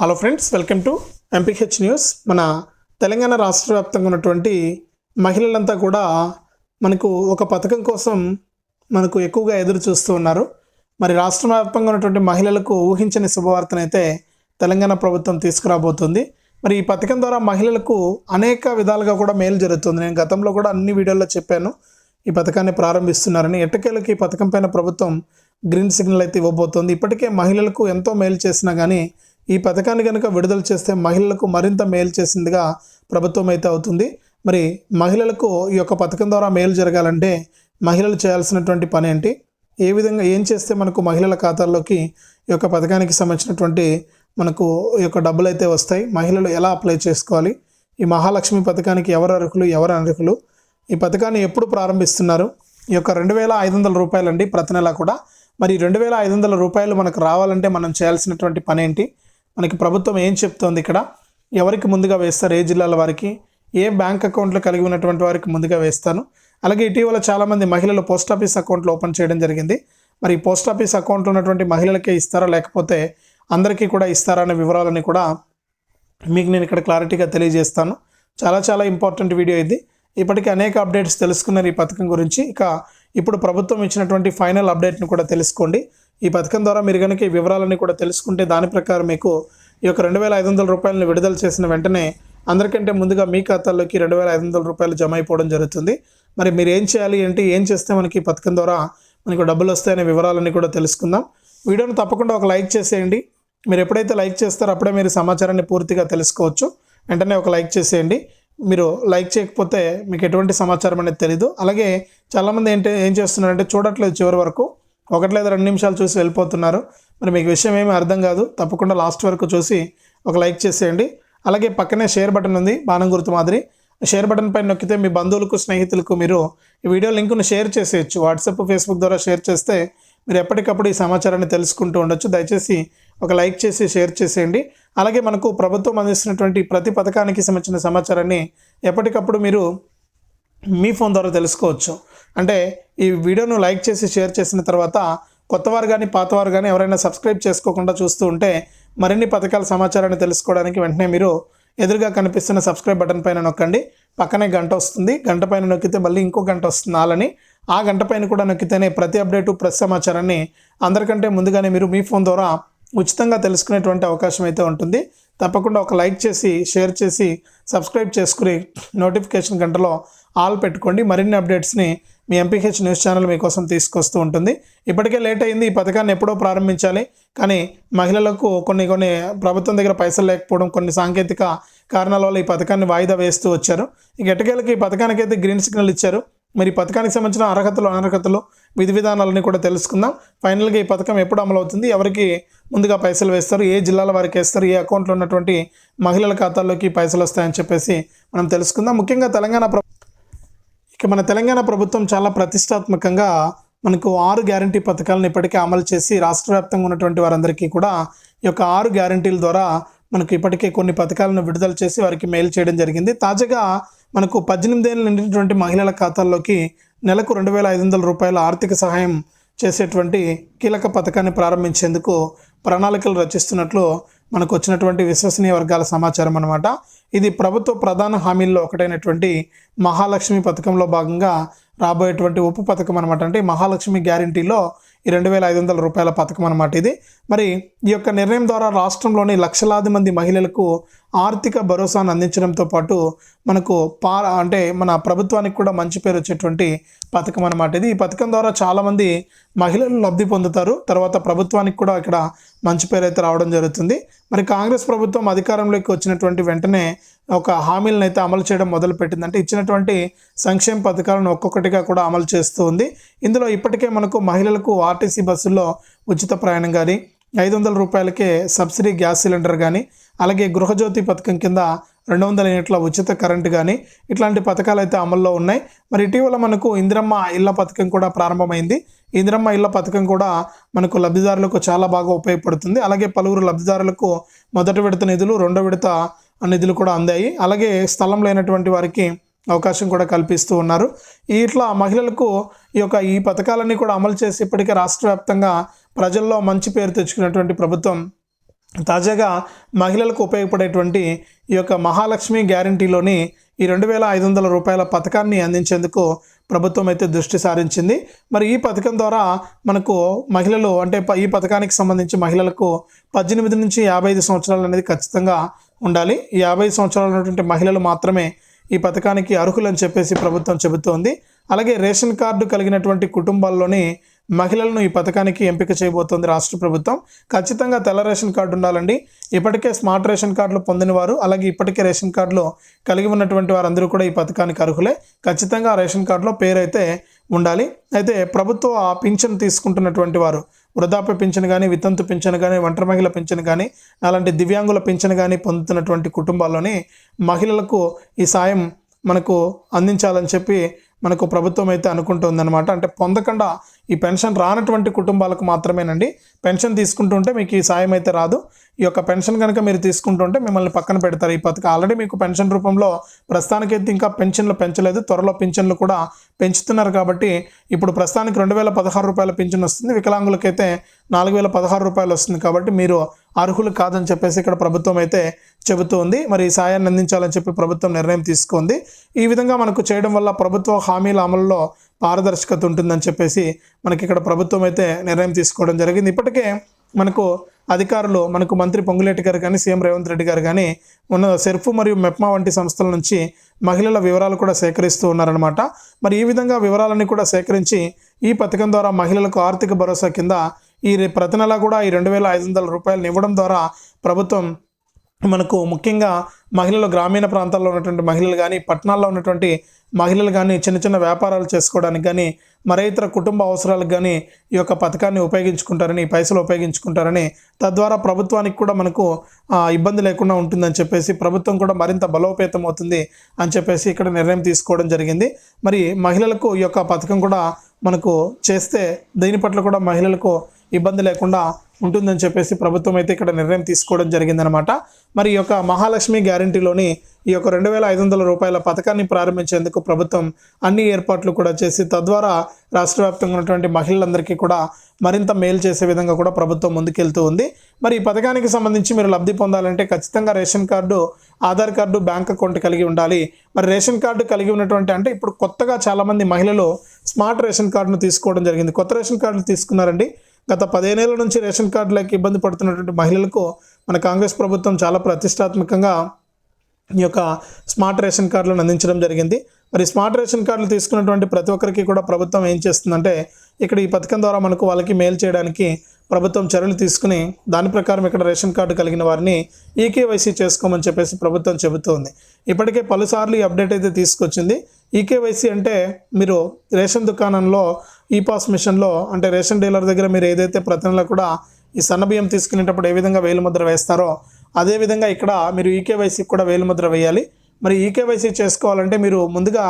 Hello friends welcome to MPH news మన తెలంగాణ రాష్ట్ర వ్యాప్తంగా ఉన్నటువంటి మహిళలంతా కూడా మనకు ఒక పథకం కోసం మనకు ఎక్కువగా ఎదురు చూస్తూ ఉన్నారు. మరి రాష్ట్ర వ్యాప్తంగా ఉన్నటువంటి మహిళలకు ఊహించని శుభవార్తనైతే తెలంగాణ ప్రభుత్వం తీసుకురాబోతుంది. మరి ఈ పథకం ద్వారా మహిళలకు అనేక విధాలుగా కూడా మేలు జరుగుతుంది. నేను గతంలో కూడా అన్ని వీడియోల్లో చెప్పాను. ఈ పథకాన్ని ప్రారంభిస్తున్నారని ఎట్టకేలకు ఈ పథకం పైన ప్రభుత్వం గ్రీన్ సిగ్నల్ అయితే ఇవ్వబోతోంది. ఇప్పటికే మహిళలకు ఎంతో మేలు చేసినా కానీ ఈ పథకాన్ని కనుక విడుదల చేస్తే మహిళలకు మరింత మేలు చేసిందిగా ప్రభుత్వం అయితే అవుతుంది. మరి మహిళలకు ఈ యొక్క పథకం ద్వారా మేలు జరగాలంటే మహిళలు చేయాల్సినటువంటి పని ఏంటి? ఏ విధంగా ఏం చేస్తే మనకు మహిళల ఖాతాల్లోకి ఈ యొక్క పథకానికి సంబంధించినటువంటి మనకు ఈ యొక్క డబ్బులు అయితే వస్తాయి? మహిళలు ఎలా అప్లై చేసుకోవాలి? ఈ మహాలక్ష్మి పథకానికి ఎవరు అర్హులు ఎవరు అర్హులు ఈ పథకాన్ని ఎప్పుడు ప్రారంభిస్తున్నారు? ఈ యొక్క రెండు వేల ఐదు వందల రూపాయలండి ప్రతి నెల కూడా. మరి రెండు వేల ఐదు వందల రూపాయలు మనకు రావాలంటే మనం చేయాల్సినటువంటి పని ఏంటి? మనకి ప్రభుత్వం ఏం చెప్తోంది ఇక్కడ? ఎవరికి ముందుగా వేస్తారు? ఏ జిల్లాల వారికి? ఏ బ్యాంక్ అకౌంట్లు కలిగి ఉన్నటువంటి వారికి ముందుగా వేస్తాను? అలాగే ఇటీవల చాలామంది మహిళలు పోస్ట్ ఆఫీస్ అకౌంట్లు ఓపెన్ చేయడం జరిగింది. మరి పోస్ట్ ఆఫీస్ అకౌంట్లో ఉన్నటువంటి మహిళలకే ఇస్తారా? లేకపోతే అందరికీ కూడా ఇస్తారా అనే వివరాలని కూడా మీకు నేను ఇక్కడ క్లారిటీగా తెలియజేస్తాను. చాలా చాలా ఇంపార్టెంట్ వీడియో ఇది. ఇప్పటికీ అనేక అప్డేట్స్ తెలుసుకున్నారు ఈ పథకం గురించి. ఇక ఇప్పుడు ప్రభుత్వం ఇచ్చినటువంటి ఫైనల్ అప్డేట్ని కూడా తెలుసుకోండి. ఈ పథకం ద్వారా మీరు కనుక ఈ వివరాలని కూడా తెలుసుకుంటే దాని ప్రకారం మీకు ఈ యొక్క రెండు వేల ఐదు వందల రూపాయలను విడుదల చేసిన వెంటనే అందరికంటే ముందుగా మీ ఖాతాల్లోకి రెండు వేల ఐదు వందల రూపాయలు జమ అయిపోవడం జరుగుతుంది. మరి మీరు ఏం చేయాలి ఏంటి ఏం చేస్తే మనకి ఈ పథకం ద్వారా మనకు డబ్బులు వస్తాయనే వివరాలన్నీ కూడా తెలుసుకుందాం. వీడియోని తప్పకుండా ఒక లైక్ చేసేయండి. మీరు ఎప్పుడైతే లైక్ చేస్తారో అప్పుడే మీరు సమాచారాన్ని పూర్తిగా తెలుసుకోవచ్చు. వెంటనే ఒక లైక్ చేసేయండి. మీరు లైక్ చేయకపోతే మీకు ఎటువంటి సమాచారం అనేది తెలీదు. అలాగే చాలామంది ఏంటి ఏం చేస్తున్నారంటే చూడట్లేదు చివరి వరకు. ఒకటి లేదా రెండు నిమిషాలు చూసి వెళ్ళిపోతున్నారు. మరి మీకు విషయం ఏమీ అర్థం కాదు. తప్పకుండా లాస్ట్ వరకు చూసి ఒక లైక్ చేసేయండి. అలాగే పక్కనే షేర్ బటన్ ఉంది బాణం గుర్తు మాదిరి. షేర్ బటన్ పైన నొక్కితే మీ బంధువులకు స్నేహితులకు మీరు ఈ వీడియో లింకును షేర్ చేసేయచ్చు. వాట్సాప్ ఫేస్బుక్ ద్వారా షేర్ చేస్తే మీరు ఎప్పటికప్పుడు ఈ సమాచారాన్ని తెలుసుకుంటూ ఉండొచ్చు. దయచేసి ఒక లైక్ చేసి షేర్ చేసేయండి. అలాగే మనకు ప్రభుత్వం అందిస్తున్నటువంటి ప్రతి పథకానికి సంబంధించిన సమాచారాన్ని ఎప్పటికప్పుడు మీరు మీ ఫోన్ ద్వారా తెలుసుకోవచ్చు. అంటే ఈ వీడియోను లైక్ చేసి షేర్ చేసిన తర్వాత కొత్తవారు కానీ పాతవారు కానీ ఎవరైనా సబ్స్క్రైబ్ చేసుకోకుండా చూస్తూ ఉంటే మరిన్ని పథకాల సమాచారాన్ని తెలుసుకోవడానికి వెంటనే మీరు ఎదురుగా కనిపిస్తున్న సబ్స్క్రైబ్ బటన్ పైన నొక్కండి. పక్కనే గంట వస్తుంది. గంట పైన నొక్కితే మళ్ళీ ఇంకో గంట వస్తుంది ఆలని ఆ గంట పైన కూడా నొక్కితేనే ప్రతి అప్డేటు ప్రతి సమాచారాన్ని అందరికంటే ముందుగానే మీరు మీ ఫోన్ ద్వారా ఉచితంగా తెలుసుకునేటువంటి అవకాశం అయితే ఉంటుంది. తప్పకుండా ఒక లైక్ చేసి షేర్ చేసి సబ్స్క్రైబ్ చేసుకుని నోటిఫికేషన్ గంటలో ఆల్ పెట్టుకోండి. మరిన్ని అప్డేట్స్ని మీ ఎంపీహెచ్ న్యూస్ ఛానల్ మీకోసం తీసుకొస్తూ ఉంటుంది. ఇప్పటికే లేట్ అయింది ఈ పథకాన్ని ఎప్పుడో ప్రారంభించాలి. కానీ మహిళలకు కొన్ని కొన్ని ప్రభుత్వం దగ్గర పైసలు లేకపోవడం కొన్ని సాంకేతిక కారణాల వల్ల ఈ పథకాన్ని వాయిదా వేస్తూ వచ్చారు. ఇక ఎటకేళ్ళకి ఈ పథకానికి అయితే గ్రీన్ సిగ్నల్ ఇచ్చారు. మరి పథకానికి సంబంధించిన అర్హతలు అనర్హతలు విధి విధానాలని కూడా తెలుసుకుందాం. ఫైనల్గా ఈ పథకం ఎప్పుడు అమలు అవుతుంది? ఎవరికి ముందుగా పైసలు వేస్తారు? ఏ జిల్లాల వారికి వేస్తారు? ఏ అకౌంట్లో ఉన్నటువంటి మహిళల ఖాతాల్లోకి పైసలు వస్తాయని చెప్పేసి మనం తెలుసుకుందాం. ముఖ్యంగా తెలంగాణ ఇక మన తెలంగాణ ప్రభుత్వం చాలా ప్రతిష్టాత్మకంగా మనకు ఆరు గ్యారంటీ పథకాలను ఇప్పటికే అమలు చేసి రాష్ట్ర వ్యాప్తంగా ఉన్నటువంటి వారందరికీ కూడా ఈ యొక్క ఆరు గ్యారంటీల ద్వారా మనకు ఇప్పటికే కొన్ని పథకాలను విడుదల చేసి వారికి మెయిల్ చేయడం జరిగింది. తాజాగా మనకు పద్దెనిమిది ఏళ్ళు నిండినటువంటి మహిళల ఖాతాల్లోకి నెలకు రెండు వేల ఐదు వందల రూపాయల ఆర్థిక సహాయం చేసేటువంటి కీలక పథకాన్ని ప్రారంభించేందుకు ప్రణాళికలు రచిస్తున్నట్లు మనకు వచ్చినటువంటి విశ్వసనీయ వర్గాల సమాచారం అనమాట ఇది ప్రభుత్వ ప్రధాన హామీల్లో ఒకటైనటువంటి మహాలక్ష్మి పథకంలో భాగంగా రాబోయేటువంటి ఉప పథకం అనమాట అంటే మహాలక్ష్మి గ్యారంటీలో ఈ రెండు వేల ఐదు వందల రూపాయల పథకం అనమాట ఇది. మరి ఈ యొక్క నిర్ణయం ద్వారా రాష్ట్రంలోని లక్షలాది మంది మహిళలకు ఆర్థిక భరోసాను అందించడంతో పాటు మనకు పా అంటే మన ప్రభుత్వానికి కూడా మంచి పేరు వచ్చేటువంటి పథకం అనమాట ఇది. ఈ పథకం ద్వారా చాలామంది మహిళలు లబ్ధి పొందుతారు. తర్వాత ప్రభుత్వానికి కూడా ఇక్కడ మంచి పేరు అయితే రావడం జరుగుతుంది. మరి కాంగ్రెస్ ప్రభుత్వం అధికారంలోకి వచ్చినటువంటి వెంటనే ఒక హామీలను అయితే అమలు చేయడం మొదలుపెట్టింది అంటే ఇచ్చినటువంటి సంక్షేమ పథకాలను ఒక్కొక్కటిగా కూడా అమలు చేస్తూ ఉంది. ఇందులో ఇప్పటికే మనకు మహిళలకు ఆర్టీసీ బస్సుల్లో ఉచిత ప్రయాణం కానీ ఐదు వందల రూపాయలకే సబ్సిడీ గ్యాస్ సిలిండర్ కానీ అలాగే గృహజ్యోతి పథకం కింద రెండు వందల యూనిట్ల ఉచిత కరెంట్ కానీ ఇట్లాంటి పథకాలు అయితే అమల్లో ఉన్నాయి. మరి ఇటీవల మనకు ఇందిరమ్మ ఇళ్ళ పథకం కూడా ప్రారంభమైంది. ఇందిరమ్మ ఇళ్ళ పథకం కూడా మనకు లబ్ధిదారులకు చాలా బాగా ఉపయోగపడుతుంది. అలాగే పలువురు లబ్ధిదారులకు మొదటి విడత నిధులు రెండో విడత నిధులు కూడా అందాయి. అలాగే స్థలం లేనటువంటి వారికి అవకాశం కూడా కల్పిస్తూ ఉన్నారు. ఇట్లా మహిళలకు ఈ యొక్క ఈ పథకాలన్నీ కూడా అమలు చేసి ఇప్పటికే రాష్ట్ర వ్యాప్తంగా ప్రజల్లో మంచి పేరు తెచ్చుకున్నటువంటి ప్రభుత్వం తాజాగా మహిళలకు ఉపయోగపడేటువంటి ఈ యొక్క మహాలక్ష్మి గ్యారంటీలోని ఈ రెండు వేల ఐదు వందల రూపాయల పథకాన్ని అందించేందుకు ప్రభుత్వం అయితే దృష్టి సారించింది. మరి ఈ పథకం ద్వారా మనకు మహిళలు అంటే ప- ఈ పథకానికి సంబంధించి మహిళలకు పద్దెనిమిది నుంచి యాభై ఐదు సంవత్సరాలు అనేది ఖచ్చితంగా ఉండాలి. యాభై సంవత్సరాలు ఉన్నటువంటి మహిళలు మాత్రమే ఈ పథకానికి అర్హులని చెప్పేసి ప్రభుత్వం చెబుతోంది. అలాగే రేషన్ కార్డు కలిగినటువంటి కుటుంబాల్లోని మహిళలను ఈ పథకానికి ఎంపిక చేయబోతోంది రాష్ట్ర ప్రభుత్వం. ఖచ్చితంగా తెల్ల రేషన్ కార్డు ఉండాలండి. ఇప్పటికే స్మార్ట్ రేషన్ కార్డులు పొందిన వారు అలాగే ఇప్పటికే రేషన్ కార్డులు కలిగి ఉన్నటువంటి వారందరూ కూడా ఈ పథకానికి అర్హులే. ఖచ్చితంగా ఆ రేషన్ కార్డులో పేరు అయితే ఉండాలి. అయితే ప్రభుత్వ పింఛన్ తీసుకుంటున్నటువంటి వారు వృద్ధాప్య పింఛను కానీ వితంతు పింఛను కానీ ఒంటరి మహిళ పింఛను కానీ అలాంటి దివ్యాంగుల పింఛను కానీ పొందుతున్నటువంటి కుటుంబాల్లోని మహిళలకు ఈ సాయం మనకు అందించాలని చెప్పి మనకు ప్రభుత్వం అయితే అనుకుంటుందన్నమాట. అంటే పొందకుండా ఈ పెన్షన్ రానటువంటి కుటుంబాలకు మాత్రమేనండి. పెన్షన్ తీసుకుంటుంటే మీకు ఈ సాయం అయితే రాదు. ఈ యొక్క పెన్షన్ కనుక మీరు తీసుకుంటుంటే మిమ్మల్ని పక్కన పెడతారు ఈ పథకం. ఆల్రెడీ మీకు పెన్షన్ రూపంలో ప్రస్తుతానికైతే ఇంకా పెన్షన్లు పెంచలేదు. త్వరలో పింఛన్లు కూడా పెంచుతున్నారు కాబట్టి ఇప్పుడు ప్రస్తుతానికి రెండు వేల పదహారు రూపాయల పింఛన్ వస్తుంది. వికలాంగులకైతే నాలుగు వేల పదహారు రూపాయలు వస్తుంది కాబట్టి మీరు అర్హులు కాదని చెప్పేసి ఇక్కడ ప్రభుత్వం అయితే చెబుతోంది. మరి ఈ సాయాన్ని అందించాలని చెప్పి ప్రభుత్వం నిర్ణయం తీసుకుంది. ఈ విధంగా మనకు చేయడం వల్ల ప్రభుత్వ హామీల అమలులో పారదర్శకత ఉంటుందని చెప్పేసి మనకి ఇక్కడ ప్రభుత్వం అయితే నిర్ణయం తీసుకోవడం జరిగింది. ఇప్పటికే మనకు అధికారులు మనకు మంత్రి పొంగులేటి గారు కానీ సీఎం రేవంత్ రెడ్డి గారు కానీ ఉన్న సెర్ఫ్ మరియు మెప్మా వంటి సంస్థల నుంచి మహిళల వివరాలు కూడా సేకరిస్తూ ఉన్నారనమాట మరి ఈ విధంగా వివరాలన్నీ కూడా సేకరించి ఈ పథకం ద్వారా మహిళలకు ఆర్థిక భరోసా కింద ఈ రే- ప్రతి నెల కూడా ఈ రెండు వేల ఐదు వందల రూపాయలను ఇవ్వడం ద్వారా ప్రభుత్వం మనకు ముఖ్యంగా మహిళలు గ్రామీణ ప్రాంతాల్లో ఉన్నటువంటి మహిళలు కానీ పట్టణాల్లో ఉన్నటువంటి మహిళలు కానీ చిన్న చిన్న వ్యాపారాలు చేసుకోవడానికి కానీ మరే ఇతర కుటుంబ అవసరాలకు కానీ ఈ యొక్క పథకాన్ని ఉపయోగించుకుంటారని ఈ పైసలు ఉపయోగించుకుంటారని తద్వారా ప్రభుత్వానికి కూడా మనకు ఇబ్బంది లేకుండా ఉంటుందని చెప్పేసి ప్రభుత్వం కూడా మరింత బలోపేతం అవుతుంది అని చెప్పేసి ఇక్కడ నిర్ణయం తీసుకోవడం జరిగింది. మరి మహిళలకు ఈ యొక్క పథకం కూడా మనకు చేస్తే దీని పట్ల కూడా మహిళలకు ఇబ్బంది లేకుండా ఉంటుందని చెప్పేసి ప్రభుత్వం అయితే ఇక్కడ నిర్ణయం తీసుకోవడం జరిగిందనమాట మరి ఈ యొక్క మహాలక్ష్మి గ్యారంటీలోని ఈ యొక్క రెండు వేల ఐదు వందల రూపాయల పథకాన్ని ప్రారంభించేందుకు ప్రభుత్వం అన్ని ఏర్పాట్లు కూడా చేసి తద్వారా రాష్ట్ర వ్యాప్తంగా ఉన్నటువంటి మహిళలందరికీ కూడా మరింత మేలు చేసే విధంగా కూడా ప్రభుత్వం ముందుకెళ్తూ ఉంది. మరి ఈ పథకానికి సంబంధించి మీరు లబ్ధి పొందాలంటే ఖచ్చితంగా ration card Aadhaar card bank account కలిగి ఉండాలి. మరి రేషన్ కార్డు కలిగి ఉన్నటువంటి అంటే ఇప్పుడు కొత్తగా చాలామంది మహిళలు స్మార్ట్ రేషన్ కార్డును తీసుకోవడం జరిగింది. కొత్త రేషన్ కార్డులు తీసుకున్నారండి. గత పదిహేనేళ్ళ నుంచి రేషన్ కార్డులకు ఇబ్బంది పడుతున్నటువంటి మహిళలకు మన కాంగ్రెస్ ప్రభుత్వం చాలా ప్రతిష్టాత్మకంగా ఈ యొక్క స్మార్ట్ రేషన్ కార్డులను అందించడం జరిగింది. మరి స్మార్ట్ రేషన్ కార్డులు తీసుకున్నటువంటి ప్రతి ఒక్కరికి కూడా ప్రభుత్వం ఏం చేస్తుందంటే ఇక్కడ ఈ పథకం ద్వారా మనకు వాళ్ళకి మేలు చేయడానికి ప్రభుత్వం చర్యలు తీసుకుని దాని ప్రకారం ఇక్కడ రేషన్ కార్డు కలిగిన వారిని ఈకేవైసీ చేసుకోమని చెప్పేసి ప్రభుత్వం చెబుతోంది. ఇప్పటికే పలుసార్లు ఈ అప్డేట్ అయితే తీసుకొచ్చింది. ఈకేవైసీ అంటే మీరు రేషన్ దుకాణంలో ఈ పాస్ మిషన్లో అంటే రేషన్ డీలర్ దగ్గర మీరు ఏదైతే ప్రతి నెల కూడా ఈ సన్న బియ్యం తీసుకునేటప్పుడు ఏ విధంగా వేలుముద్ర వేస్తారో అదేవిధంగా ఇక్కడ మీరు ఈకేవైసీకి కూడా వేలుముద్ర వేయాలి. మరి ఈకేవైసీ చేసుకోవాలంటే మీరు ముందుగా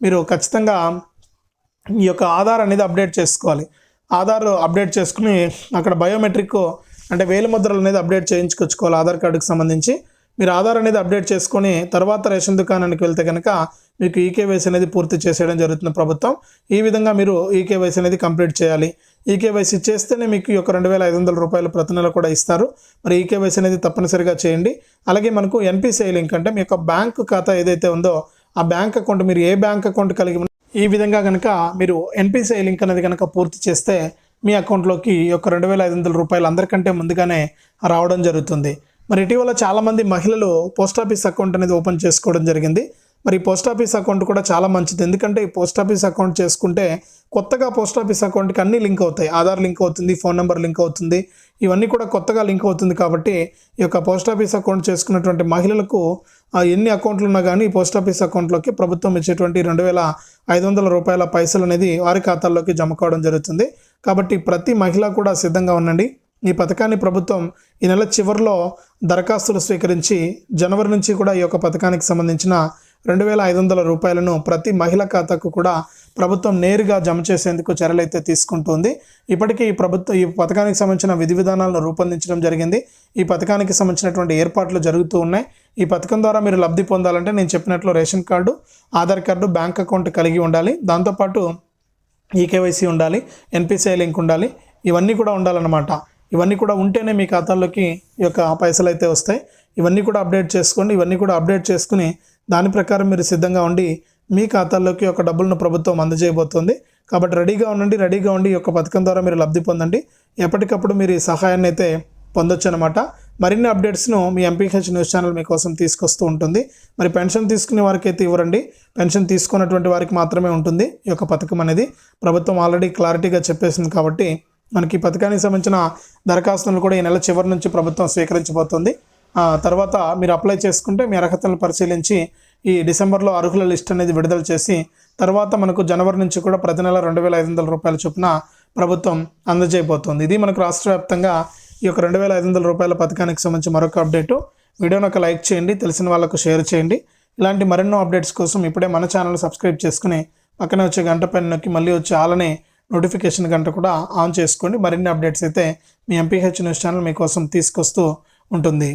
మీరు ఖచ్చితంగా ఈ యొక్క ఆధార్ అనేది అప్డేట్ చేసుకోవాలి. ఆధార్ అప్డేట్ చేసుకుని అక్కడ బయోమెట్రిక్ అంటే వేలుముద్రలు అనేది అప్డేట్ చేయించుకొచ్చుకోవాలి ఆధార్ కార్డుకి సంబంధించి. మీరు ఆధార్ అనేది అప్డేట్ చేసుకొని తర్వాత రేషన్ దుకాణానికి వెళ్తే కనుక మీకు ఈకేవైసీ అనేది పూర్తి చేసేయడం జరుగుతుంది ప్రభుత్వం. ఈ విధంగా మీరు ఈకేవైసీ అనేది కంప్లీట్ చేయాలి. ఈకేవైసీ చేస్తేనే మీకు ఈ యొక్క రెండు వేల ఐదు వందల రూపాయలు ప్రతి నెల కూడా ఇస్తారు. మరి ఈకేవైసీ అనేది తప్పనిసరిగా చేయండి. అలాగే మనకు ఎన్పిసిఐ లింక్ అంటే మీ యొక్క బ్యాంక్ ఖాతా ఏదైతే ఉందో ఆ బ్యాంక్ అకౌంట్ మీరు ఏ బ్యాంక్ అకౌంట్ కలిగి ఈ విధంగా కనుక మీరు ఎన్పిసిఐ లింక్ అనేది కనుక పూర్తి చేస్తే మీ అకౌంట్లోకి ఈ యొక్క రెండు వేల ఐదు వందల రూపాయలు అందరికంటే ముందుగానే రావడం జరుగుతుంది. మరి ఇటీవల చాలామంది మహిళలు పోస్ట్ ఆఫీస్ అకౌంట్ అనేది ఓపెన్ చేసుకోవడం జరిగింది. మరి పోస్ట్ ఆఫీస్ అకౌంట్ కూడా చాలా మంచిది. ఎందుకంటే ఈ పోస్ట్ ఆఫీస్ అకౌంట్ చేసుకుంటే కొత్తగా పోస్ట్ ఆఫీస్ అకౌంట్కి అన్నీ లింక్ అవుతాయి. ఆధార్ లింక్ అవుతుంది ఫోన్ నెంబర్ లింక్ అవుతుంది. ఇవన్నీ కూడా కొత్తగా లింక్ అవుతుంది కాబట్టి ఈ యొక్క పోస్ట్ ఆఫీస్ అకౌంట్ చేసుకున్నటువంటి మహిళలకు ఎన్ని అకౌంట్లు ఉన్నా కానీ ఈ పోస్ట్ ఆఫీస్ అకౌంట్లోకి ప్రభుత్వం ఇచ్చేటువంటి రెండు వేల ఐదు వందల రూపాయల పైసలు అనేది వారి ఖాతాల్లోకి జమ కావడం జరుగుతుంది. కాబట్టి ప్రతి మహిళ కూడా సిద్ధంగా ఉండండి. ఈ పథకాన్ని ప్రభుత్వం ఈ నెల చివరిలో దరఖాస్తులు స్వీకరించి జనవరి నుంచి కూడా ఈ యొక్క పథకానికి సంబంధించిన రెండు వేల ఐదు వందల రూపాయలను ప్రతి మహిళ ఖాతాకు కూడా ప్రభుత్వం నేరుగా జమ చేసేందుకు చర్యలు అయితే తీసుకుంటుంది. ఇప్పటికీ ఈ ప్రభుత్వం ఈ పథకానికి సంబంధించిన విధి విధానాలను రూపొందించడం జరిగింది. ఈ పథకానికి సంబంధించినటువంటి ఏర్పాట్లు జరుగుతూ ఉన్నాయి. ఈ పథకం ద్వారా మీరు లబ్ధి పొందాలంటే నేను చెప్పినట్లు ration card Aadhaar card bank account కలిగి ఉండాలి. దాంతోపాటు ఈకేవైసీ ఉండాలి ఎన్పిసిఐ లింక్ ఉండాలి. ఇవన్నీ కూడా ఉండాలన్నమాట. ఇవన్నీ కూడా ఉంటేనే మీ ఖాతాల్లోకి ఈ యొక్క పైసలు అయితే వస్తాయి. ఇవన్నీ కూడా అప్డేట్ చేసుకోండి. ఇవన్నీ కూడా అప్డేట్ చేసుకుని దాని ప్రకారం మీరు సిద్ధంగా ఉండి మీ ఖాతాల్లోకి ఒక డబ్బులను ప్రభుత్వం అందజేయబోతోంది. కాబట్టి రెడీగా ఉండండి రెడీగా ఉండి ఈ యొక్క పథకం ద్వారా మీరు లబ్ధి పొందండి. ఎప్పటికప్పుడు మీరు ఈ సహాయాన్ని అయితే పొందొచ్చు అనమాట మరిన్ని అప్డేట్స్ను మీ ఎంపీహెచ్ న్యూస్ ఛానల్ మీకోసం తీసుకొస్తూ ఉంటుంది. మరి పెన్షన్ తీసుకునే వారికి అయితే ఇవ్వరండి పెన్షన్ తీసుకున్నటువంటి వారికి మాత్రమే ఉంటుంది ఈ యొక్క పథకం అనేది. ప్రభుత్వం ఆల్రెడీ క్లారిటీగా చెప్పేసింది కాబట్టి మనకి ఈ పథకానికి సంబంధించిన దరఖాస్తులను కూడా ఈ నెల చివరి నుంచి ప్రభుత్వం స్వీకరించబోతోంది. తర్వాత మీరు అప్లై చేసుకుంటే మీ అర్హతలను పరిశీలించి ఈ డిసెంబర్లో అర్హుల లిస్ట్ అనేది విడుదల చేసి తర్వాత మనకు జనవరి నుంచి కూడా ప్రతి నెల రెండు వేల ఐదు వందల రూపాయల చొప్పున ప్రభుత్వం అందజేయబోతోంది. ఇది మనకు రాష్ట్ర వ్యాప్తంగా ఈ యొక్క రెండు వేల ఐదు వందల రూపాయల పథకానికి సంబంధించి మరొక అప్డేటు. వీడియోను ఒక లైక్ చేయండి తెలిసిన వాళ్ళకు షేర్ చేయండి. ఇలాంటి మరెన్నో అప్డేట్స్ కోసం ఇప్పుడే మన ఛానల్ సబ్స్క్రైబ్ చేసుకుని పక్కనే వచ్చే గంట పైన నొక్కి మళ్ళీ వచ్చే ఆలనే నోటిఫికేషన్ గంట కూడా ఆన్ చేసుకోండి. మరిన్ని అప్డేట్స్ అయితే మీ ఎంపీహెచ్ న్యూస్ ఛానల్ మీకోసం తీసుకొస్తూ ఉంటుంది.